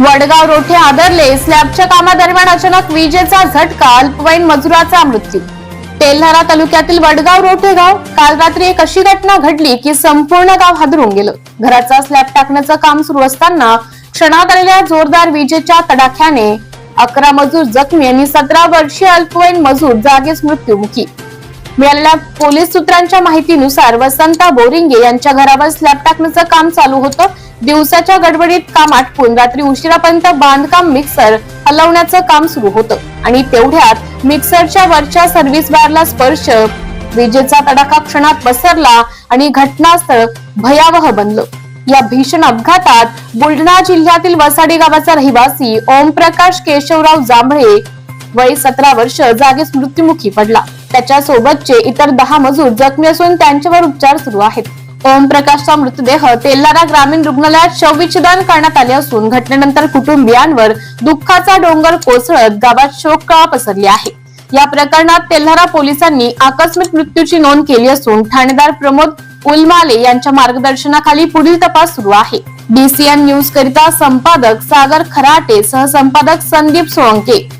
वडगाव रोठे आदरले. स्लॅबच्या कामादरम्यान अचानक विजेचा झटका अल्पवयीन मजुराचा मृत्यू. तेल्हारा तालुक्यातील वडगाव रोठे गाव काल रात्री एक अशी घटना घडली की संपूर्ण गाव हादरून गेलं. घराचा स्लॅब टाकण्याचं काम सुरू असताना क्षणात आलेल्या जोरदार विजेच्या तडाख्याने अकरा मजूर जखमी आणि सतरा वर्षीय अल्पवयीन मजूर जागीच मृत्यूमुखी. मिळालेल्या पोलीस सूत्रांच्या माहितीनुसार वसंता बोरिंगे यांच्या घरावर स्लॅब टाकण्याचं काम चालू होतं. दिवसाच्या गडबडीत काम आटपून रात्री उशिरापर्यंत बांधकाम मिक्सर हलवण्याचं काम सुरू होतं. आणि तेवढ्यात मिक्सरच्या वरच्या सर्व्हिस बारला स्पर्श विजेचा तडाखा क्षणात पसरला आणि घटनास्थळ भयावह बनलं. या भीषण अपघातात बुलढाणा जिल्ह्यातील वसाडी गावाचा रहिवासी ओमप्रकाश केशवराव जांभळे वय सतरा वर्ष जागीच मृत्युमुखी पडला. त्याच्या सोबतचे इतर दहा मजूर जखमी असून त्यांच्यावर उपचार सुरू आहेत. ओमप्रकाशचा मृतदेह तेल्लारा ग्रामीण रुग्णालयात शवविच्छेदन करण्यात आले असून घटनेनंतर कुटुंबियांवर दुःखाचा डोंगर कोसळत गावात शोककळा पसरली आहे. या प्रकरणात तेल्हारा पोलिसांनी आकस्मिक मृत्यूची नोंद केली असून ठाणेदार प्रमोद उलमाले यांच्या मार्गदर्शनाखाली पुढील तपास सुरू आहे. डीसीएन न्यूज करिता संपादक सागर खराटे सहसंपादक संदीप सोळंके